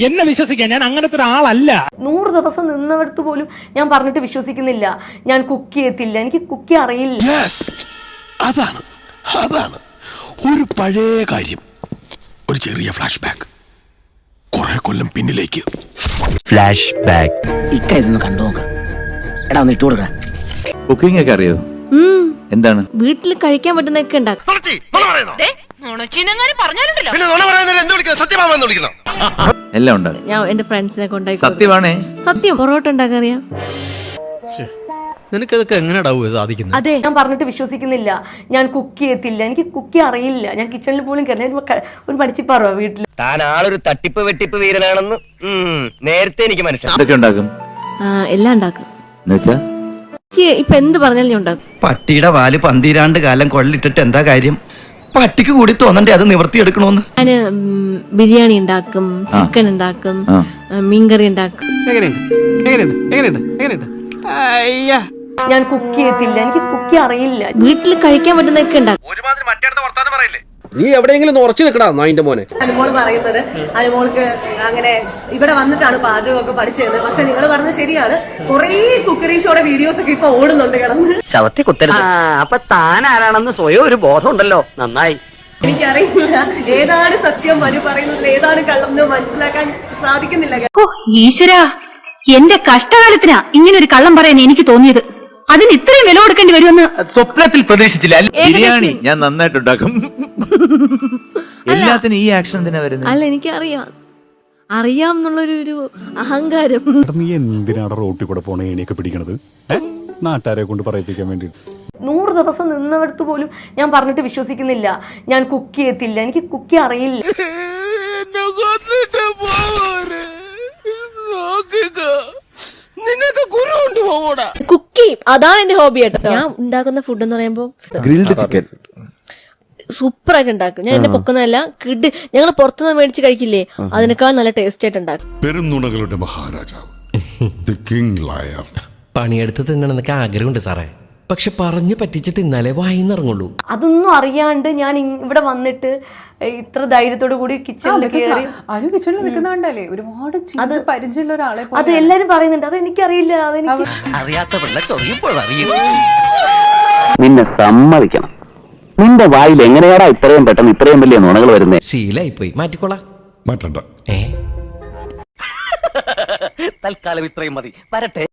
എന്നെ വിശ്വസിക്കാൻ ഞാൻ അങ്ങനത്തെ ഒരാളല്ല. നൂറ് ദിവസം നിന്നവർക്ക് പോലും ഞാൻ പറഞ്ഞിട്ട് വിശ്വസിക്കുന്നില്ല. ഞാൻ കുക്ക് ചെയ്യത്തില്ല. എനിക്ക് കുക്ക് അറിയില്ല. അതാണ്. അതാണ്. ഒരു പഴയ കാര്യം. ഒരു ചെറിയ ഫ്ലാഷ് ബാക്ക് കുറെ കൊല്ലം പിന്നിലേക്ക്. ഫ്ലാഷ് ബാക്ക് ഇക്ക ഇതൊന്ന് കണ്ടു നോക്ക്. എടാ ഒന്ന് ഇട്ടു കൊടുക്കടാ. കുക്കിംഗ് ഒക്കെ അറിയോ? എന്താണ്? വീട്ടിൽ കഴിക്കാൻ പറ്റുന്നൊക്കെ ഉണ്ടാക്കും. നുണച്ചിനങ്ങാനും പറഞ്ഞാലുണ്ടല്ലോ. നുണ വിളിക്കണം. എല്ലാം ഉണ്ട്. ഞാൻ എന്റെ ഫ്രണ്ട്സിനെ കൊണ്ടായി സത്യമാണേ? സത്യം. പൊറോട്ട ഉണ്ടാക്കാൻ അറിയാം നിനക്കതൊക്കെ എങ്ങനെയാടാവുക സാധിക്കുന്നത് അതെ. ഞാൻ പറഞ്ഞിട്ട് വിശ്വസിക്കുന്നില്ല. ഞാൻ കുക്ക് ചെയ്യത്തില്ല. എനിക്ക് കുക്കി അറിയില്ല. ഞാൻ കിച്ചണിൽ പോലും കയറില്ല. ഒരു പഠിച്ചിപ്പറോ വീട്ടിൽ താൻ ആളൊരു തട്ടിപ്പ് വെട്ടിപ്പ് വീരനാണെന്ന് നേരത്തെ എനിക്ക് ഉണ്ടാക്കും? എല്ലാം ഉണ്ടാക്കും. ഇപ്പൊ എന്ത് പറഞ്ഞാലും ഞാൻ ഉണ്ടാക്കും. പട്ടിയുടെ വാൽ പന്തിരാണ്ട് കാലം കൊള്ളിട്ടിട്ട് എന്താ കാര്യം? പട്ടിക്ക് കൂടി തോന്നണ്ടേ? അത് നിവർത്തിയെടുക്കണോന്ന് ഞാൻ ബിരിയാണി ഉണ്ടാക്കും ചിക്കൻ ഉണ്ടാക്കും മീൻകറി ഉണ്ടാക്കും. എങ്ങനെയുണ്ട്? എങ്ങനെയുണ്ട്? എങ്ങനെയുണ്ട്? എങ്ങനെയുണ്ട്? അയ്യാ. ഞാൻ കുക്ക് ചെയ്യത്തില്ല. എനിക്ക് കുക്ക് അറിയില്ല. വീട്ടിൽ കഴിക്കാൻ പറ്റുന്നൊക്കെ ഉണ്ടാക്കും. നീ എവിടെയെങ്കിലും ഉറച്ചു നിൽക്കടാ നായിന്റെ മോനെ. അനുമോൾ പറയുന്നത് അനുമോൾക്ക് അങ്ങനെ ഇവിടെ വന്നിട്ടാണ് പാചകമൊക്കെ പഠിച്ചത്. പക്ഷെ നിങ്ങൾ പറഞ്ഞത് ശരിയാണ്. കുറേ കുക്കറി ഷോയുടെ വീഡിയോസ് ഒക്കെ ഇപ്പൊ ഓടുന്നുണ്ട് കിടന്ന്. ശവത്തി കുത്തരുത്. അപ്പൊ താൻ ആരാണെന്ന് സ്വയം ഒരു ബോധം ഉണ്ടല്ലോ നന്നായി. എനിക്കറിയില്ല. ഏതാണ് സത്യം മനു പറയുന്നത്? ഏതാണ് കള്ളം എന്ന് മനസ്സിലാക്കാൻ സാധിക്കുന്നില്ല. ഈശ്വര. എന്റെ കഷ്ടകാലത്തിനാ ഇങ്ങനെ ഒരു കള്ളം പറയാൻ എനിക്ക് തോന്നിയത്. അതിന് ഇത്രയും വില കൊടുക്കേണ്ടി വരുമെന്ന് സ്വപ്നത്തിൽ പ്രതീക്ഷിച്ചില്ല. ബിരിയാണി ഞാൻ നന്നായിട്ട് ഉണ്ടാക്കും എല്ലാത്തിനും ഈ ആക്ഷൻ എന്തിനാ വരുന്നത്? അല്ല എനിക്ക് അറിയാം എന്നുള്ളൊരു ഒരു അഹങ്കാരം. നീ എന്തിനാണ് റോട്ടിൽ കൂടെ പോണ ഏണിയൊക്കെ പിടിക്കണത്? നാട്ടുകാരെ കൊണ്ട് പറയിപ്പിക്കാൻ വേണ്ടി നൂറ് ദിവസം നിന്നവർക്ക് പോലും ഞാൻ പറഞ്ഞിട്ട് വിശ്വസിക്കുന്നില്ല. ഞാൻ കുക്ക് ചെയ്യത്തില്ല. എനിക്ക് കുക്ക് അറിയില്ല. കുക്കി അതാണ് എന്റെ ഹോബി കേട്ടോ ഞാൻ ഉണ്ടാക്കുന്ന ഫുഡ് എന്ന് പറയുമ്പോ ഗ്രിൽഡ് ചിക്കൻ സൂപ്പർ ആയിട്ട് ഉണ്ടാക്കും. ഞാൻ എന്റെ പൊക്കുന്നതല്ല കിഡ് ഞങ്ങൾ പുറത്തുനിന്ന് മേടിച്ച് കഴിക്കില്ലേ? അതിനേക്കാൾ നല്ല ടേസ്റ്റ് ആയിട്ട് ഉണ്ടാക്കും. പെരുന്നുണകളുടെ മഹാരാജാവ്. ദി കിങ് ലയർ പണിയെടുത്ത് തിന്നണമെന്നൊക്കെ ആഗ്രഹമുണ്ട് സാറേ. പക്ഷെ പറഞ്ഞു പറ്റിച്ച് തിന്നാലേ വായിന്നിറങ്ങുള്ളൂ. അതൊന്നും അറിയാണ്ട് ഞാൻ ഇവിടെ വന്നിട്ട് ഇത്ര ധൈര്യത്തോടു കൂടി കിച്ചണിൽ കയറി അനു കിച്ചണിൽ നിൽക്കുന്നുണ്ടല്ലേ ഒരുപാട് അത് പരിചയമുള്ള ഒരാളെ അത് എല്ലാരും പറയുന്നുണ്ട്. അത് എനിക്കറിയില്ല. അതെനിക്ക് അറിയാത്ത നിന്നെ സമ്മതിക്കണം. നിന്റെ വായിൽ എങ്ങനെയാടാ ഇത്രയും പെട്ടെന്ന് ഇത്രയും വലിയ നുണകൾ വരുന്നേ? ശീലായി പോയി മാറ്റിക്കോളാം. മാറ്റണ്ട. ഏ? തൽക്കാലം ഇത്രയും മതി. വരട്ടെ.